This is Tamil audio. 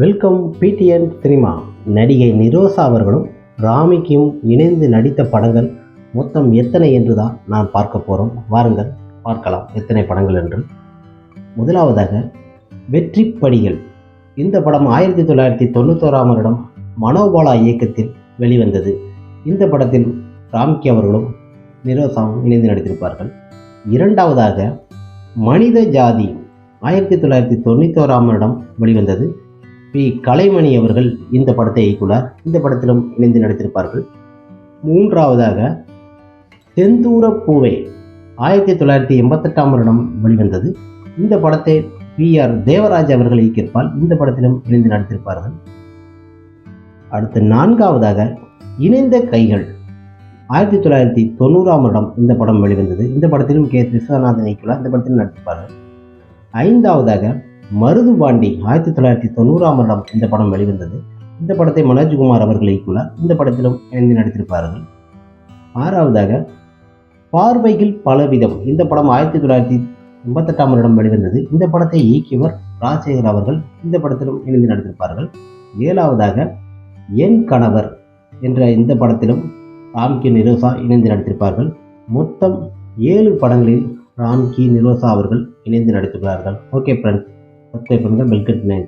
Welcome PTN cinema. நடிகை நிரோசா அவர்களும் ராமிக்கும் இணைந்து நடித்த படங்கள் மொத்தம் எத்தனை என்று தான் நான் பார்க்க போகிறோம் வாருங்கள் பார்க்கலாம் எத்தனை படங்கள் என்று. முதலாவதாக வெற்றி படிகள். இந்த படம் ஆயிரத்தி தொள்ளாயிரத்தி தொண்ணூத்தோராம் வருடம் மனோபாலா இயக்கத்தில் வெளிவந்தது. இந்த படத்தில் ராம்கி அவர்களும் நிரோசாவும் இணைந்து நடித்திருப்பார்கள். இரண்டாவதாக மனித ஜாதி ஆயிரத்தி தொள்ளாயிரத்தி தொண்ணூத்தோராம் வருடம் வெளிவந்தது. பி. கலைமணி அவர்கள் இந்த படத்தை இயக்குனார் இந்த படத்திலும் இணைந்து நடித்திருப்பார்கள். மூன்றாவதாக தெந்தூர பூவே ஆயிரத்தி தொள்ளாயிரத்தி எண்பத்தெட்டாம் வருடம் வெளிவந்தது. இந்த படத்தை பி. ஆர். தேவராஜ் அவர்கள் இயக்கியிருப்பால் இந்த படத்திலும் இணைந்து நடித்திருப்பார்கள். அடுத்து நான்காவதாக இணைந்த கைகள் ஆயிரத்தி தொள்ளாயிரத்தி தொண்ணூறாம் வருடம் இந்த படம் வெளிவந்தது. இந்த படத்திலும் கே. விஸ்வநாதன் இயக்குள்ளார் இந்த படத்திலும் நடித்திருப்பார்கள். ஐந்தாவதாக மருது பாண்டி ஆயிரத்தி தொள்ளாயிரத்தி தொண்ணூறாம் வருடம் இந்த படம் வெளிவந்தது. இந்த படத்தை மனோஜ்குமார் அவர்கள் இயக்குள்ளார் இந்த படத்திலும் இணைந்து நடித்திருப்பார்கள். ஆறாவதாக பார்வைகள் பலவிதம். இந்த படம் ஆயிரத்தி தொள்ளாயிரத்தி எண்பத்தெட்டாம் வருடம் வெளிவந்தது. இந்த படத்தை இயக்கியவர் ராஜசேகர் அவர்கள். இந்த படத்திலும் இணைந்து நடித்திருப்பார்கள். ஏழாவதாக என் கணவர் என்ற இந்த படத்திலும் ராம்கி நிரோசா இணைந்து நடித்திருப்பார்கள். மொத்தம் ஏழு படங்களில் ராம்கி நிரோசா அவர்கள் இணைந்து நடித்துள்ளார்கள். ஓகே ஃப்ரெண்ட்ஸ் சப்ஸ்கிரைப் பண்ணுங்கள் பெல்கட் நைன்